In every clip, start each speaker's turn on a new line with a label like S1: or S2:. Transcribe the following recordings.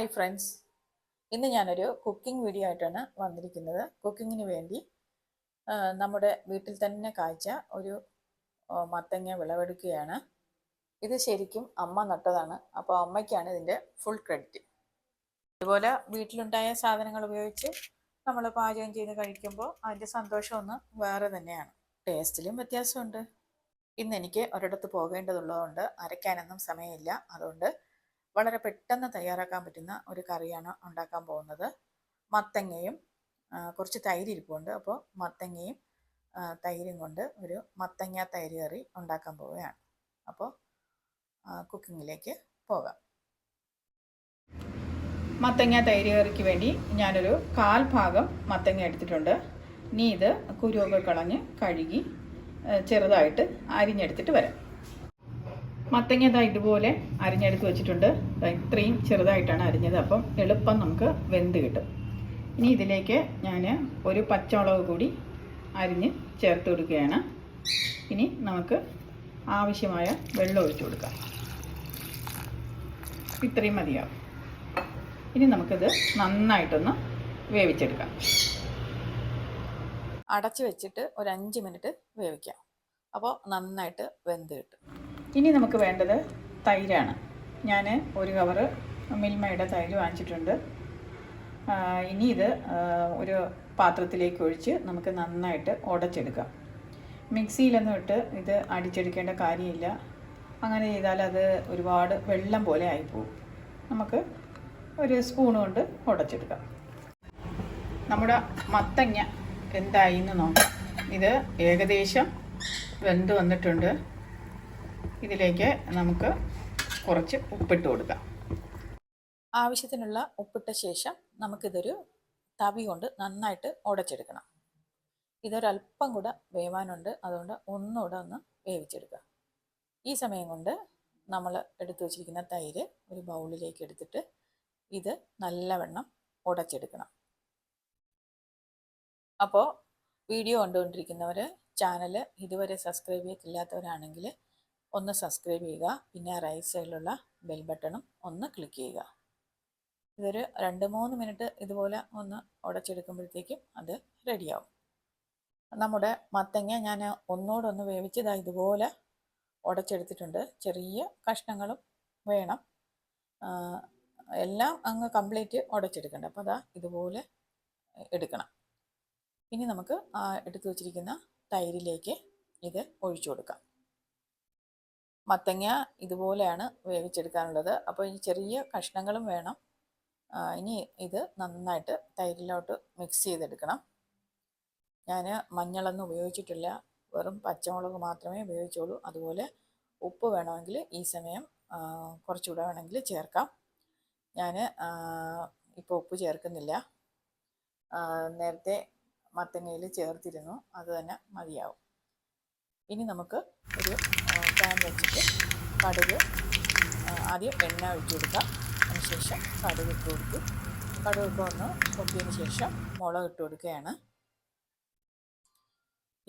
S1: Hi friends ഇന്ന് ഞാനൊരു cooking video ആയിട്ടാണ് വന്നിരിക്കുന്നത്. കുക്കിങ്ങിന് വേണ്ടി നമ്മുടെ വീട്ടിൽ തന്നെ കാഴ്ച ഒരു മത്തങ്ങ വിളവെടുക്കുകയാണ്. ഇത് ശരിക്കും അമ്മ നട്ടതാണ്. അപ്പോൾ അമ്മയ്ക്കാണ് ഇതിന്റെ ഫുൾ ക്രെഡിറ്റ് ഇതുപോലെ വീട്ടിലുണ്ടായ സാധനങ്ങൾ ഉപയോഗിച്ച് നമ്മൾ പാചകം ചെയ്ത് കഴിക്കുമ്പോൾ അതിന്റെ സന്തോഷമൊന്ന് വേറെ തന്നെയാണ്. ടേസ്റ്റിലും വ്യത്യാസമുണ്ട്. ഇന്ന് എനിക്ക് ഒരിടത്ത് പോകേണ്ടതുള്ളതുകൊണ്ട് അരയ്ക്കാനൊന്നും സമയമില്ല. അതുകൊണ്ട് വളരെ പെട്ടെന്ന് തയ്യാറാക്കാൻ പറ്റുന്ന ഒരു കറിയാണ് ഉണ്ടാക്കാൻ പോകുന്നത്. മത്തങ്ങയും കുറച്ച് തൈര് ഇരിപ്പുണ്ട്. അപ്പോൾ മത്തങ്ങയും തൈരും കൊണ്ട് ഒരു മത്തങ്ങ തൈര് കറി ഉണ്ടാക്കാൻ പോവുകയാണ്. അപ്പോൾ കുക്കിങ്ങിലേക്ക് പോകാം. മത്തങ്ങ തൈര് കറിക്ക് വേണ്ടി ഞാനൊരു കാൽ ഭാഗം മത്തങ്ങ എടുത്തിട്ടുണ്ട്. ഇനി ഇത് കുരുവൊക്കെ കളഞ്ഞ് കഴുകി ചെറുതായിട്ട് അരിഞ്ഞെടുത്തിട്ട് വരാം. മത്തങ്ങ ഇതാ ഇതുപോലെ അരിഞ്ഞെടുത്ത് വെച്ചിട്ടുണ്ട്. ഇത്രയും ചെറുതായിട്ടാണ് അരിഞ്ഞത്. അപ്പം എളുപ്പം നമുക്ക് വെന്ത് കിട്ടും. ഇനി ഇതിലേക്ക് ഞാൻ ഒരു പച്ചമുളക് കൂടി അരിഞ്ഞ് ചേർത്ത് കൊടുക്കുകയാണ്. ഇനി നമുക്ക് ആവശ്യമായ വെള്ളം ഒഴിച്ചു കൊടുക്കാം. ഇത്രയും മതിയാവും. ഇനി നമുക്കിത് നന്നായിട്ടൊന്ന് വേവിച്ചെടുക്കാം. അടച്ചു വെച്ചിട്ട് ഒരു അഞ്ച് മിനിറ്റ് വേവിക്കാം. അപ്പോൾ നന്നായിട്ട് വെന്ത് കിട്ടും. ഇനി നമുക്ക് വേണ്ടത് തൈരാണ്. ഞാൻ ഒരു കവറ് മിൽമയുടെ തൈര് വാങ്ങിച്ചിട്ടുണ്ട്. ഇനി ഇത് ഒരു പാത്രത്തിലേക്ക് ഒഴിച്ച് നമുക്ക് നന്നായിട്ട് ഉടച്ചെടുക്കാം മിക്സിയിലൊന്നും ഇട്ട് ഇത് അടിച്ചെടുക്കേണ്ട കാര്യമില്ല. അങ്ങനെ ചെയ്താൽ അത് ഒരുപാട് വെള്ളം പോലെ ആയിപ്പോവും. നമുക്ക് ഒരു സ്പൂൺ കൊണ്ട് ഉടച്ചെടുക്കാം നമ്മുടെ മത്തങ്ങ എന്തായി എന്ന് നോക്കാം. ഇത് ഏകദേശം വെന്ത് വന്നിട്ടുണ്ട്. ഇതിലേക്ക് നമുക്ക് കുറച്ച് ഉപ്പിട്ട് കൊടുക്കാം. ആവശ്യത്തിനുള്ള ഉപ്പിട്ട ശേഷം നമുക്കിതൊരു തവി കൊണ്ട് നന്നായിട്ട് ഉടച്ചെടുക്കണം. ഇതൊരല്പം കൂടെ വേവാനുണ്ട്. അതുകൊണ്ട് ഒന്നുകൂടെ ഒന്ന് വേവിച്ചെടുക്കുക. ഈ സമയം കൊണ്ട് നമ്മൾ എടുത്തു വച്ചിരിക്കുന്ന തൈര് ഒരു ബൗളിലേക്ക് എടുത്തിട്ട് ഇത് നല്ലവണ്ണം ഉടച്ചെടുക്കണം. അപ്പോൾ വീഡിയോ കണ്ടുകൊണ്ടിരിക്കുന്നവർ ചാനൽ ഇതുവരെ സബ്സ്ക്രൈബ് ചെയ്തിട്ടില്ലാത്തവരാണെങ്കിൽ ഒന്ന് സബ്സ്ക്രൈബ് ചെയ്യുക പിന്നെ റൈറ്റ് സൈഡിലുള്ള ബെൽ ബട്ടണും ഒന്ന് ക്ലിക്ക് ചെയ്യുക. ഇതൊരു രണ്ട് മൂന്ന് മിനിറ്റ് ഇതുപോലെ ഒന്ന് ഉടച്ചെടുക്കുമ്പോഴത്തേക്കും അത് റെഡിയാവും നമ്മുടെ മത്തങ്ങ ഞാൻ ഒന്നോടൊന്ന് ഒന്ന് വേവിച്ചതാ ഇതുപോലെ ഉടച്ചെടുത്തിട്ടുണ്ട്. ചെറിയ കഷ്ണങ്ങളും വേണം. എല്ലാം അങ്ങ് കംപ്ലീറ്റ് ഉടച്ചെടുക്കണ്ട. അപ്പോൾ അതാ ഇതുപോലെ എടുക്കണം. ഇനി നമുക്ക് എടുത്തു വച്ചിരിക്കുന്ന തൈരിലേക്ക് ഇത് ഒഴിച്ചു കൊടുക്കാം. മത്തങ്ങ ഇതുപോലെയാണ് വേവിച്ചെടുക്കാനുള്ളത്. അപ്പോൾ ഈ ചെറിയ കഷ്ണങ്ങളും വേണം. ഇനി ഇത് നന്നായിട്ട് തൈരിലോട്ട് മിക്സ് ചെയ്തെടുക്കണം. ഞാൻ മഞ്ഞളൊന്നും ഉപയോഗിച്ചിട്ടില്ല. വെറും പച്ചമുളക് മാത്രമേ ഉപയോഗിച്ചുള്ളൂ. അതുപോലെ ഉപ്പ് വേണമെങ്കിൽ ഈ സമയം കുറച്ചുകൂടെ വേണമെങ്കിൽ ചേർക്കാം. ഞാൻ ഇപ്പോൾ ഉപ്പ് ചേർക്കുന്നില്ല. നേരത്തെ മത്തങ്ങയിൽ ചേർത്തിരുന്നു. അത് തന്നെ മതിയാവും. ഇനി നമുക്ക് ഒരു പാൻ വെച്ചിട്ട് കടുക് ആദ്യം എണ്ണ ഒഴിച്ചു കൊടുക്കുക അതിനുശേഷം കടുക് ഇട്ട് കൊടുത്തു കടുകൊക്കെ ഒന്ന് പൊട്ടിയതിന് ശേഷം മുളക് ഇട്ട് കൊടുക്കുകയാണ്.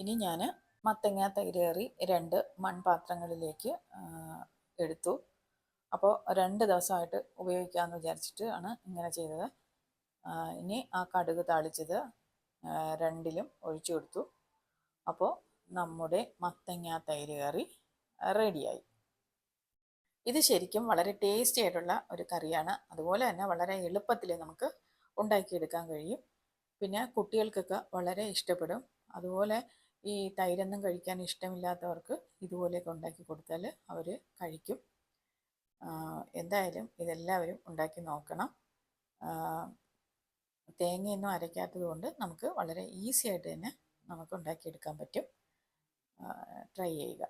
S1: ഇനി ഞാൻ മത്തങ്ങ തൈരേറി രണ്ട് മൺപാത്രങ്ങളിലേക്ക് എടുത്തു. അപ്പോൾ രണ്ട് ദിവസമായിട്ട് ഉപയോഗിക്കാമെന്ന് വിചാരിച്ചിട്ട് ആണ് ഇങ്ങനെ ചെയ്തത്. ഇനി ആ കടുക് താളിച്ചത് രണ്ടിലും ഒഴിച്ചു കൊടുത്തു. അപ്പോൾ നമ്മുടെ മത്തങ്ങ തൈര് കറി റെഡിയായി. ഇത് ശരിക്കും വളരെ ടേസ്റ്റി ആയിട്ടുള്ള ഒരു കറിയാണ്. അതുപോലെ തന്നെ വളരെ എളുപ്പത്തിൽ നമുക്ക് ഉണ്ടാക്കിയെടുക്കാൻ കഴിയും. പിന്നെ കുട്ടികൾക്കൊക്കെ വളരെ ഇഷ്ടപ്പെടും. അതുപോലെ ഈ തൈരൊന്നും കഴിക്കാൻ ഇഷ്ടമില്ലാത്തവർക്ക് ഇതുപോലെയൊക്കെ ഉണ്ടാക്കി കൊടുത്താൽ അവർ കഴിക്കും. എന്തായാലും ഇതെല്ലാവരും ഉണ്ടാക്കി നോക്കണം. തേങ്ങയൊന്നും അരയ്ക്കാത്തത് കൊണ്ട് നമുക്ക് വളരെ ഈസി ആയിട്ട് തന്നെ നമുക്ക് ഉണ്ടാക്കിയെടുക്കാൻ പറ്റും. ട്രൈ ചെയ്യുക.